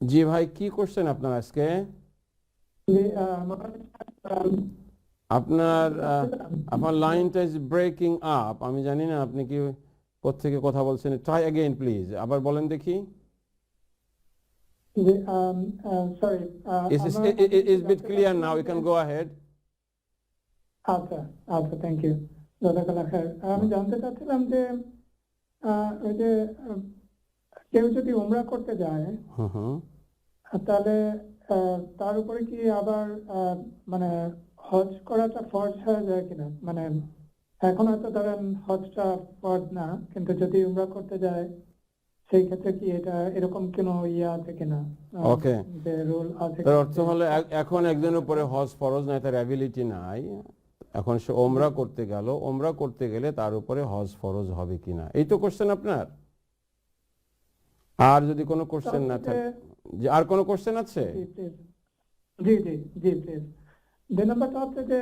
জি ভাই কি করছেন আপনার আজকে জি, আহ, আমার আহ, আপনার আহ, আপনার লাইনটা ইজ ব্রেকিং আপ আমি জানি না আপনি কি কোথেকে কথা বলছেন। ট্রাই অ্যাগেইন প্লিজ আবার বলেন দেখি। জি, um, uh, sorry, ah, is আমার- is bit clear now you can go ahead আচ্ছা আচ্ছা থ্যাংক ইউ খায়ের আমি জানতে চাচ্ছিলাম যে ওই যে কেউ যদি উমরা করতে যায় তাহলে তার উপরে কি আবার মানে হজ করাটা ফরজ হয়ে যায় কিনা? মানে এখন হয়তো ধরেন হজটা ফরজ না কিন্তু যদি উমরা করতে যায় সেই ক্ষেত্রে কি এটা এরকম কোনো ইয়ে আছে কিনা. যে রুল আছে অর্থ হলো এখন একজনের উপরে হজ ফরজ নাই তার অ্যাবিলিটি নাই। এখন সে ওমরা করতে গেল ওমরা করতে গেলে তার উপরে হজ ফরজ হবে কিনা? এই তো কোশ্চেন আপনার। আর যদি কোনো কোশ্চেন না থাকে যে আর কোনো কোশ্চেন আছে? জি, জি জি প্লিজ দুই নম্বরটা হচ্ছে যে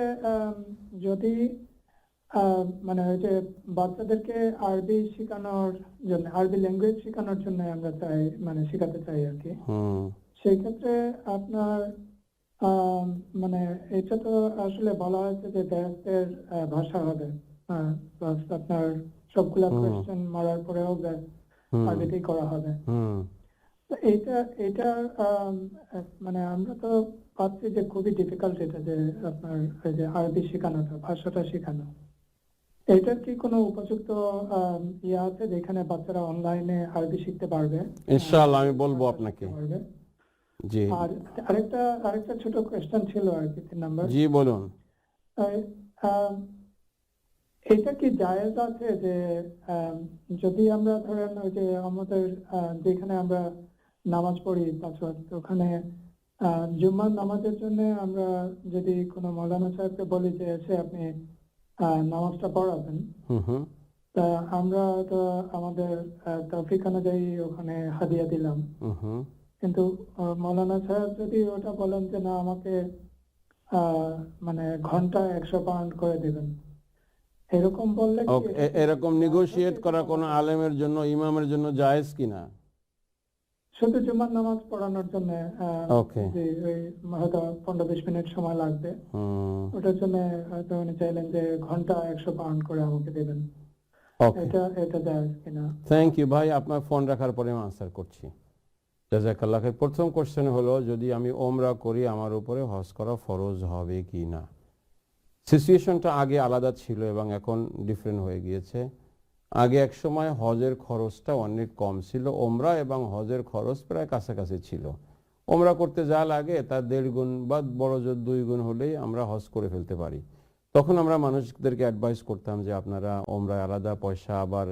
যদি মানে ওই যে বাচ্চাদেরকে আরবি শেখানোর জন্য আরবি ল্যাঙ্গুয়েজ শেখানোর জন্য আমরা চাই মানে শেখাতে চাই আর কি। হুম। সেই ক্ষেত্রে আপনার মানে এটা তো আসলে বলা হয়েছে যে ব্যাসের ভাষা হবে। plus আপনার সবগুলা। কোয়েশ্চেন মারার পরেও ব্যাস হুম। করা হবে। এটা আম, মানে আমরা তো পাচ্ছি যে খুবই ডিফিকাল্ট এটা যে আপনার যে আরবি শেখানোটা ভাষাটা শেখানো। এটার কি কোনো উপযুক্ত ইয়ে আছে যেখানে বাচ্চারা অনলাইনে আরবি শিখতে পারবে? ইনশাআল্লাহ আমি বলব আপনাকে? জি। আর আরেকটা আরেকটা ছোট কোয়েশ্চেন ছিল আর কি তিন নাম্বার। জি বলুন। এটা কি জায়েজ আছে যে যদি আমরা ধরেন ওই যে আমাদের যেখানে আমরা নামাজ পড়ি পাঁচ ওয়াক্ত ওখানে জুম্মার নামাজের জন্য আমরা যদি কোনো মৌলানা সাহেবকে বলি যে এসে আপনি আহ, নামাজটা পড়াবেন তা আমরা তো আমাদের তৌফিক অনুযায়ী ওখানে হাদিয়া দিলাম। কিন্তু মৌলানা সাহেব যদি ওটা বলেন যে না আমাকে মানে ঘণ্টা একশো পাউন্ড করে দিবেন। এরকম বললে এরকম নেগোশিয়েট করা কোনো আলেমের জন্য ইমামের জন্য জায়েজ কিনা শুধু জুমার নামাজ পড়ানোর জন্য Okay. যে ওই হয়তো পনেরো বিশ মিনিট সময় লাগবে। ওটার জন্য হয়তো উনি চাইলেন যে ঘণ্টা একশো পাউন্ড করে আমাকে দেবেন। এটা এটা যায় কিনা থ্যাংক ইউ ভাই আপনার ফোন রাখার পরে আমি আনসার করছি। জাজাকাল্লাহ। প্রথম কোশ্চেন হলো, যদি আমি ওমরা করি, আমার উপরে হজ করা ফরজ হবে কি না? সিচুয়েশনটা আগে আলাদা ছিল এবং এখন ডিফারেন্ট হয়ে গিয়েছে। আগে এক সময় হজের খরচটা অনেক কম ছিল। ওমরা এবং হজের খরচ প্রায় কাছাকাছি ছিল। ওমরা করতে যা লাগে তার দেড় গুণ বা বড় জোর দুই গুণ হলেই আমরা হজ করে ফেলতে পারি। তখন আমরা মানুষদেরকে অ্যাডভাইস করতাম যে, আপনারা ওমরায় আলাদা পয়সা আবার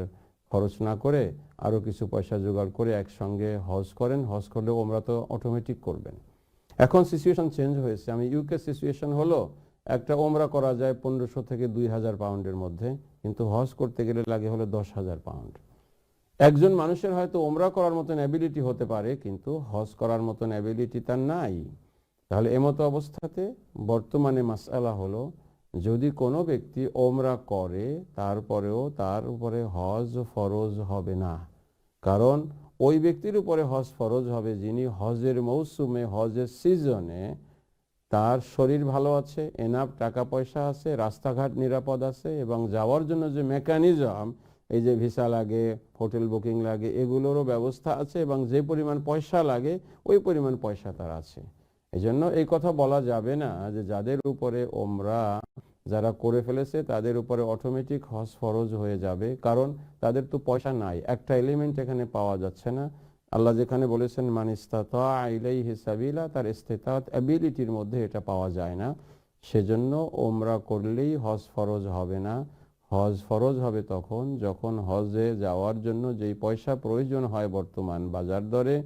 খরচ না করে আরও কিছু পয়সা জোগাড় করে একসঙ্গে হজ করেন। হজ করলে ওমরা তো অটোমেটিক করবেন। এখন সিচুয়েশন চেঞ্জ হয়েছে। আমি ইউকে সিচুয়েশন হলো, একটা ওমরা করা যায় পনেরোশো থেকে দুই হাজার পাউন্ডের মধ্যে, কিন্তু হজ করতে গেলে লাগে হলো দশ হাজার পাউন্ড। একজন মানুষের হয়তো ওমরা করার মতন অ্যাবিলিটি হতে পারে, কিন্তু হজ করার মতন অ্যাবিলিটি তার নাই। তাহলে এমতো অবস্থাতে বর্তমানে মাসালা হলো যদি কোনো ব্যক্তি ওমরা করে, তারপরেও তার উপরে হজ ফরজ হবে না। কারণ ওই ব্যক্তির উপরে হজ ফরজ হবে যিনি হজের মৌসুমে, হজের সিজনে তার শরীর ভালো আছে, এনাফ টাকা পয়সা আছে, রাস্তাঘাট নিরাপদ আছে এবং যাওয়ার জন্য যে মেকানিজম, এই যে ভিসা লাগে, হোটেল বুকিং লাগে, এগুলোরও ব্যবস্থা আছে এবং যে পরিমাণ পয়সা লাগে, ওই পরিমাণ পয়সা তার আছে। এই জন্য এই কথা বলা যাবে না যে যাদের উপরে ওমরা যারা করে ফেলেছে, তাদের উপরে অটোমেটিক হজ ফরজ হয়ে যাবে। কারণ তাদের তো পয়সা নাই, একটা এলিমেন্ট এখানে পাওয়া যাচ্ছে না। আল্লাহ যেখানে বলেছেন মানিস্তাতা ইলাইহি সাবিলা তার ইস্তেতাত অ্যাবিলিটির মধ্যে এটা পাওয়া যায় না। সেজন্য ওমরা করলেই হজ ফরজ হবে না। হজ ফরজ হবে তখন যখন হজে যাওয়ার জন্য যেই পয়সা প্রয়োজন হয় বর্তমান বাজার দরে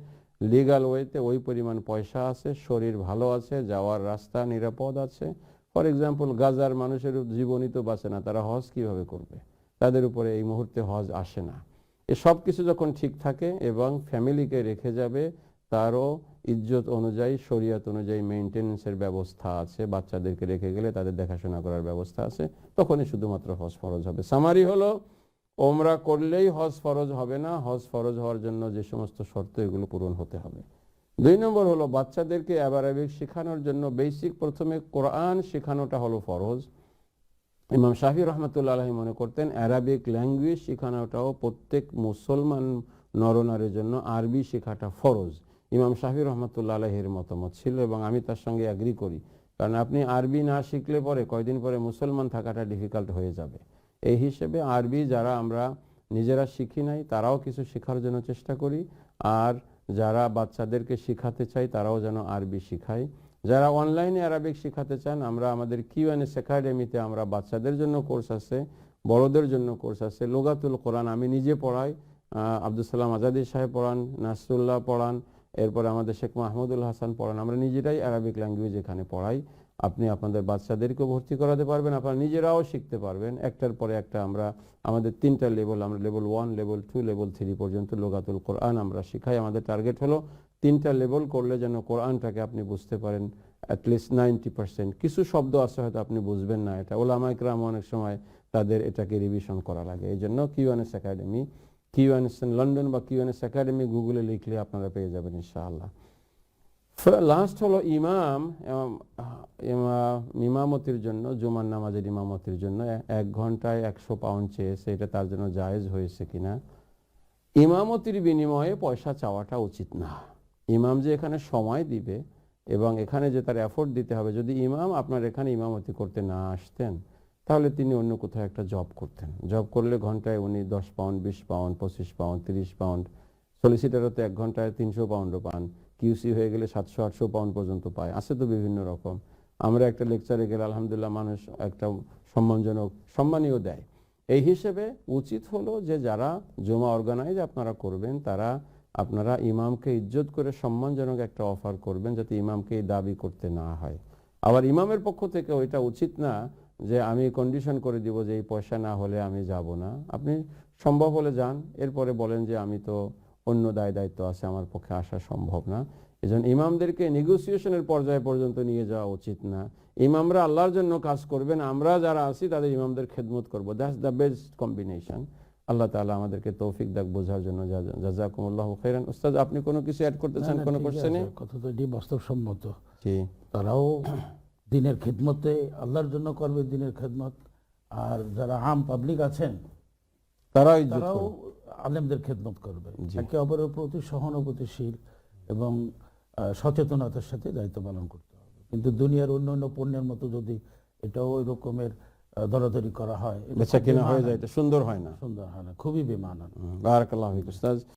লিগাল ওয়েতে ওই পরিমাণ পয়সা আছে, শরীর ভালো আছে, যাওয়ার রাস্তা নিরাপদ আছে। ফর এক্সাম্পল গাজার মানুষের জীবনই তো বাঁচে না, তারা হজ কীভাবে করবে? তাদের উপরে এই মুহূর্তে হজ আসে না। এ সব কিছু যখন ঠিক থাকে এবং ফ্যামিলিকে রেখে যাবে, তারও ইজ্জত অনুযায়ী, শরিয়ত অনুযায়ী মেনটেন্সের ব্যবস্থা আছে। বাচ্চাদেরকে রেখে গেলে তাদের দেখাশোনা করার ব্যবস্থা আছে। তখনই শুধুমাত্র হজ ফরজ হবে। সামারি হলো ওমরা করলেই হজ ফরজ হবে না, হজ ফরজ হওয়ার জন্য যে সমস্ত শর্ত এগুলো পূরণ হতে হবে। দুই নম্বর হলো বাচ্চাদেরকে অ্যাবারাবিক শেখানোর জন্য বেসিক প্রথমে কোরআন শেখানোটা হলো ফরজ। ইমাম শাহি রহমতুল্লাহ আলহী মনে করতেন, অ্যারাবিক ল্যাঙ্গুয়েজ শেখানোটাও প্রত্যেক মুসলমান নরনারের জন্য আরবি শেখাটা ফরজ। ইমাম শাহি রহমতুল্লাহ আলহের মতামত ছিল এবং আমি তার সঙ্গে অ্যাগ্রি করি। কারণ আপনি আরবি না শিখলে পরে কয়দিন পরে মুসলমান থাকাটা ডিফিকাল্ট হয়ে যাবে। এই হিসেবে আরবি যারা আমরা নিজেরা শিখি নাই, তারাও কিছু শেখার জন্য চেষ্টা করি। আর যারা বাচ্চাদেরকে শিখাতে চাই, তারাও যেন আরবি শিখায়। যারা অনলাইনে আরবিক শিখাতে চান, আমরা আমাদের কিউএনএস একাডেমিতে আমরা বাচ্চাদের জন্য কোর্স আছে, বড়দের জন্য কোর্স আছে। লোগাতুল কোরআন আমি নিজে পড়াই আব্দুল সালাম আজাদি সাহেব পড়ান, নাসরুল্লাহ পড়ান, এরপরে আমাদের শেখ মাহমুদুল হাসান পড়ান। আমরা নিজেরাই আরবিক ল্যাঙ্গুয়েজ এখানে পড়াই। আপনি আপনাদের বাচ্চাদেরকেও ভর্তি করাতে পারবেন, আপনারা নিজেরাও শিখতে পারবেন। একটার পরে একটা আমরা, আমাদের তিনটা লেভেল আমরা level one level two level three পর্যন্ত লোগাতুল কোরআন আমরা শিখাই। আমাদের টার্গেট হলো তিনটা লেভেল করলে যেন কোরআনটাকে আপনি বুঝতে পারেন অ্যাটলিস্ট নাইনটি পার্সেন্ট কিছু শব্দ আছে হয়তো আপনি বুঝবেন না, এটা ওলামা ইকরাম অনেক সময় তাদের এটাকে রিভিশন করা লাগে। এই জন্য কিউএনএস একাডেমি কিউএনএস লন্ডন বা কিউএনএস একাডেমি গুগলে লিখলে আপনারা পেয়ে যাবেন ইনশাআল্লাহ। লাস্ট হলো ইমাম ইমামতির জন্য, জুমার নামাজের ইমামতির জন্য এক ঘন্টায় একশো পাউন্ড চেয়েছে, এটা তার জন্য জায়েজ হয়েছে কিনা? ইমামতির বিনিময়ে পয়সা চাওয়াটা উচিত না। ইমাম যে এখানে সময় দিবে এবং এখানে যে তার এফোর্ট দিতে হবে, যদি ইমাম আপনার এখানে ইমামতি করতে না আসতেন, তাহলে তিনি অন্য কোথাও একটা জব করতেন। জব করলে ঘন্টায় উনি দশ পাউন্ড, বিশ পাউন্ড, পঁচিশ পাউন্ড, তিরিশ পাউন্ড সলিসিটারও তো এক ঘন্টায় তিনশো পাউন্ডও পান। কিউসি হয়ে গেলে সাতশো, আটশো পাউন্ড পর্যন্ত পায়। আছে তো বিভিন্ন রকম। আমরা একটা লেকচারে গেলে আলহামদুলিল্লাহ মানুষ একটা সম্মানজনক সম্মানীয় দেয়। এই হিসেবে উচিত হলো যে যারা জমা অর্গানাইজ আপনারা করবেন, তারা আপনারা ইমামকে ইজ্জত করে সম্মানজনক একটা অফার করবেন যাতে ইমামকে দাবি করতে না হয়। আবার ইমামের পক্ষ থেকে ওইটা উচিত না যে আমি কন্ডিশন করে দিব যে এই পয়সা না হলে আমি যাব না। আপনি সম্ভব হলে যান, এরপরে বলেন যে আমি তো অন্য দায় দায়িত্ব আছে আমার পক্ষে আসা সম্ভব না। এজন্য ইমামদেরকে নেগোসিয়েশনের পর্যায়ে পর্যন্ত নিয়ে যাওয়া উচিত না। ইমামরা আল্লাহর জন্য কাজ করবেন আমরা যারা আছি তাদের ইমামদের খেদমত করব। দ্যাটস দ্য বেস্ট কম্বিনেশন আল্লাহ তাআলা আমাদেরকে তৌফিক দাক বোঝার জন্য জাজাকুমুল্লাহ উস্তাদ আপনি কোনো কিছু অ্যাড করতে চান? কোনো কোশ্চেনে কথা তো এটি বাস্তবসম্মত। জি। তারাও দিনের খেদমতে আল্লাহর জন্য করবে দিনের খেদমত। আর যারা আম পাবলিক আছেন তারাও তারাও। আলেমদের খেদমত করবে। একে অপরের প্রতি সহানুভূতিশীল এবং সচেতনতার সাথে দায়িত্ব পালন করতে হবে। কিন্তু দুনিয়ার অন্য অন্য পণ্যের মতো যদি এটাও ওই রকমের দরাদরি করা হয় বেচা কেনা হয়ে যায় এটা সুন্দর হয় না। সুন্দর হয় না খুবই বেমানান। বারাকাল্লাহ